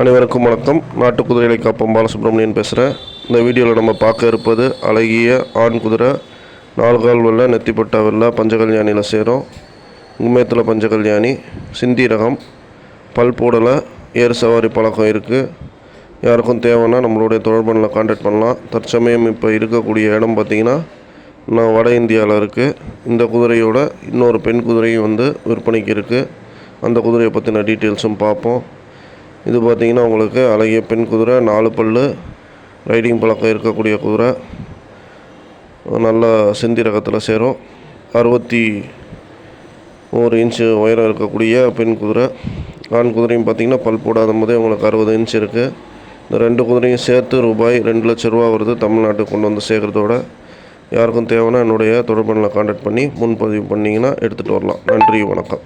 அனைவருக்கும் வணக்கம். நாட்டு குதிரைகளை காப்பம். பாலசுப்ரமணியன் பேசுகிறேன் இந்த வீடியோவில் நம்ம பார்க்க இருப்பது அழகிய ஆண் குதிரை. நால்கால் வெள்ள வெள்ளை நெத்திப்பட்டா வெள்ளை பஞ்சகல்யாணியில் சேரும். உண்மையத்தில் பஞ்சகல்யாணி சிந்தி ரகம் பல் போடலை ஏறு சவாரி பழக்கம் இருக்குது யாருக்கும் தேவைன்னா நம்மளுடைய தொடர்பனில் காண்டாக்ட் பண்ணலாம். தற்சமயம் இப்போ இருக்கக்கூடிய இடம் பார்த்திங்கன்னா நான் வட இந்தியாவில் இருக்குது இந்த குதிரையோட இன்னொரு பெண் குதிரையும் வந்து விற்பனைக்கு இருக்குது அந்த குதிரையை பற்றின டீட்டெயில்ஸும் பார்ப்போம். இது பார்த்திங்கன்னா உங்களுக்கு அழகிய பெண் குதிரை நாலு பல்லு ரைடிங் பழக்கம் இருக்கக்கூடிய குதிரை. நல்ல சிந்தி ரகத்தில் சேரும். அறுபத்தி ஒரு இன்ச்சு உயரம் இருக்கக்கூடிய பெண் குதிரை. ஆண் குதிரையும் பார்த்திங்கன்னா பல் போடாத போதே உங்களுக்கு அறுபது இன்ச் இருக்குது இந்த ரெண்டு குதிரையும் சேர்த்து ரூபாய் ரெண்டு லட்ச ரூபா வருது தமிழ்நாட்டுக்கு கொண்டு வந்து சேர்க்குறதோட. யாருக்கும் தேவைன்னா என்னுடைய தொடர்பு காண்டாக்ட் பண்ணி முன்பதிவு பண்ணிங்கன்னா எடுத்துகிட்டு வரலாம். நன்றி வணக்கம்.